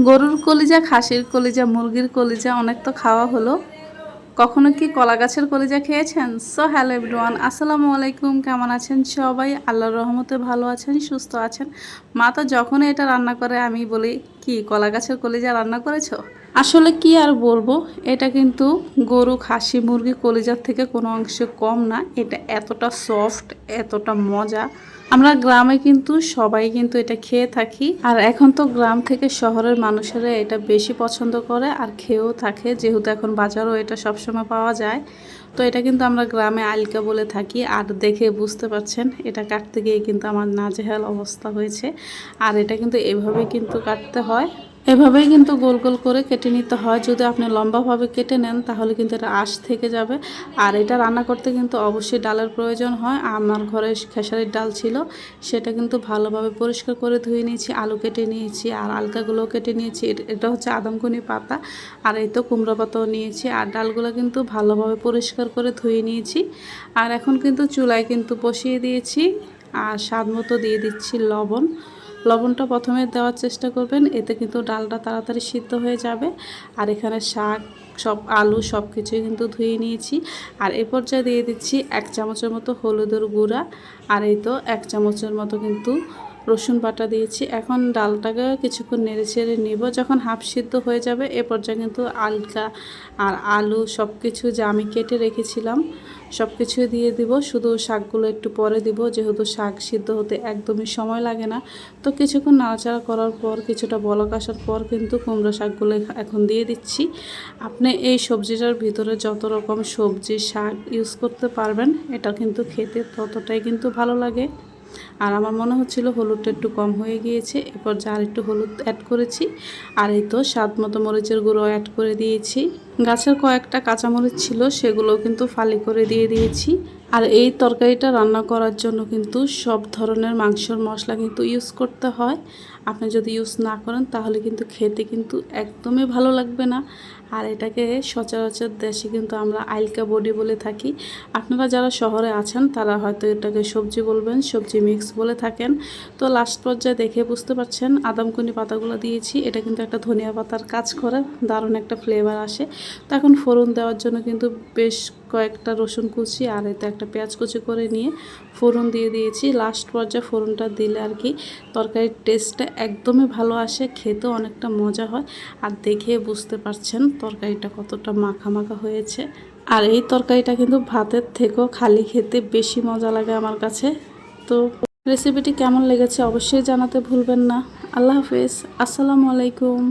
গরুর কলিজা, খাসির কলিজা, মুরগির কলিজা, অনেক তো খাওয়া হলো। কখনো কি কলা গাছের কলিজা খেয়েছেন? সো হ্যালো এভরিওয়ান আসসালামু আলাইকুম, কেমন আছেন সবাই? আল্লাহর রহমতে ভালো আছেন, সুস্থ আছেন। মা তো যখনই এটা রান্না করে, আমি বলি, কি, কলা গাছের কলিজা রান্না করেছ? আসলে কি আর বলব, এটা কিন্তু গরু, খাসি, মুরগি কলিজার থেকে কোনো অংশে কম না। এটা এতটা সফট এতটা মজা। আমরা গ্রামে কিন্তু সবাই কিন্তু এটা খেয়ে থাকি। আর এখন তো গ্রাম থেকে শহরের মানুষেরা এটা বেশি পছন্দ করে আর খেয়েও থাকে। যেহেতু এখন বাজারও এটা সবসময় পাওয়া যায়। তো এটা কিন্তু আমরা গ্রামে আলকা বলে থাকি। আর দেখে বুঝতে পারছেন, এটা কাটতে গিয়ে কিন্তু আমার নাজেহাল অবস্থা হয়েছে। আর এটা কিন্তু এভাবে কিন্তু কাটতে হয়। এভাবেই কিন্তু গোল গোল করে কেটে নিতে হয়। যদি আপনি লম্বাভাবে কেটে নেন, তাহলে কিন্তু এটা আঁশ থেকে যাবে। আর এটা রান্না করতে কিন্তু অবশ্যই ডালের প্রয়োজন হয়। আমার ঘরে খেসারির ডাল ছিল, সেটা কিন্তু ভালোভাবে পরিষ্কার করে ধুয়ে নিয়েছি, আলু কেটে নিয়েছি, আর আলকাগুলো কেটে নিয়েছি। এট- এটা হচ্ছে আদমকুনি পাতা, আর এই তো কুমড়ো পাতাও নিয়েছি, আর ডালগুলো কিন্তু ভালোভাবে পরিষ্কার করে ধুয়ে নিয়েছি। আর এখন কিন্তু চুলায় কিন্তু বসিয়ে দিয়েছি, আর স্বাদ মতো দিয়ে দিচ্ছি লবণ। লবণটা প্রথমে দেওয়ার চেষ্টা করবেন, এতে কিন্তু ডালটা তাড়াতাড়ি সিদ্ধ হয়ে যাবে। আর এখানে শাক, সব আলু সব কিছুই কিন্তু ধুয়ে নিয়েছি। আর এ পর্যায়ে দিয়ে দিচ্ছি এক চামচের মতো হলুদের গুঁড়া। আর এই তো এক চামচের মতো কিন্তু রসুন বাটা দিয়েছি। এখন ডালটাকে কিছুক্ষণ নেড়ে চেড়ে নিব। যখন হাফ সিদ্ধ হয়ে যাবে, এ পর্যায়ে কিন্তু আলকা আর আলু সব কিছু যা আমি কেটে রেখেছিলাম সব কিছুই দিয়ে দিব। শুধু শাকগুলো একটু পরে দিব, যেহেতু শাক সিদ্ধ হতে একদমই সময় লাগে না। তো কিছুক্ষণ নাড়াচাড়া করার পর, কিছুটা বলক আসার পর কিন্তু কুমড়ো শাকগুলো এখন দিয়ে দিচ্ছি। আপনি এই সবজিটার ভিতরে যত রকম সবজি শাক ইউজ করতে পারবেন, এটা কিন্তু খেতে ততটাই কিন্তু ভালো লাগে। আর আমার মনে হচ্ছিল হলুদটা একটু কম হয়ে গিয়েছে। এরপর যা একটু হলুদ অ্যাড করেছি, আর এই তো স্বাদ মতো মরিচের গুঁড়ো অ্যাড করে দিয়েছি। গাছের কয়েকটা কাঁচামরিচ ছিল সেগুলো কিন্তু ফালি করে দিয়ে দিয়েছি। আর এই তরকারিটা রান্না করার জন্য কিন্তু সব ধরনের মাংসর মশলা কিন্তু ইউজ করতে হয়। আপনি যদি ইউজ না করেন, তাহলে কিন্তু খেতে কিন্তু একদমই ভালো লাগবে না। আর এটাকে সচরাচর দেশে কিন্তু আমরা আইলকা বডি বলে থাকি। আপনারা যারা শহরে আছেন, তারা হয়তো এটাকে সবজি বলবেন, সবজি মিক্স বলে থাকেন। তো লাস্ট পর্যায়ে দেখে বুঝতে পারছেন আদামকুনি পাতাগুলো দিয়েছি। এটা কিন্তু একটা ধনিয়া পাতার কাজ করে, দারুণ একটা ফ্লেভার আসে। তো এখন ফোড়ন দেওয়ার জন্য কিন্তু বেশ কয়েকটা রসুন কুচি আর এতে একটা পেঁয়াজ কুচি করে নিয়ে ফোড়ন দিয়ে দিয়েছি। লাস্ট পর্যায়ে ফোড়নটা দিলে আর কি তরকারির টেস্টটা একদমই ভালো আসে, খেতেও অনেকটা মজা হয় আর দেখে বুঝতে পারছেন তরকারিটা কতটা মাখা মাখা হয়েছে। আর এই তরকারিটা কিন্তু ভাতের থেকেও খালি খেতে বেশি মজা লাগে আমার কাছে। তো রেসিপিটি কেমন লেগেছে অবশ্যই জানাতে ভুলবেন না। আল্লাহ হাফেজ। আসসালামু আলাইকুম।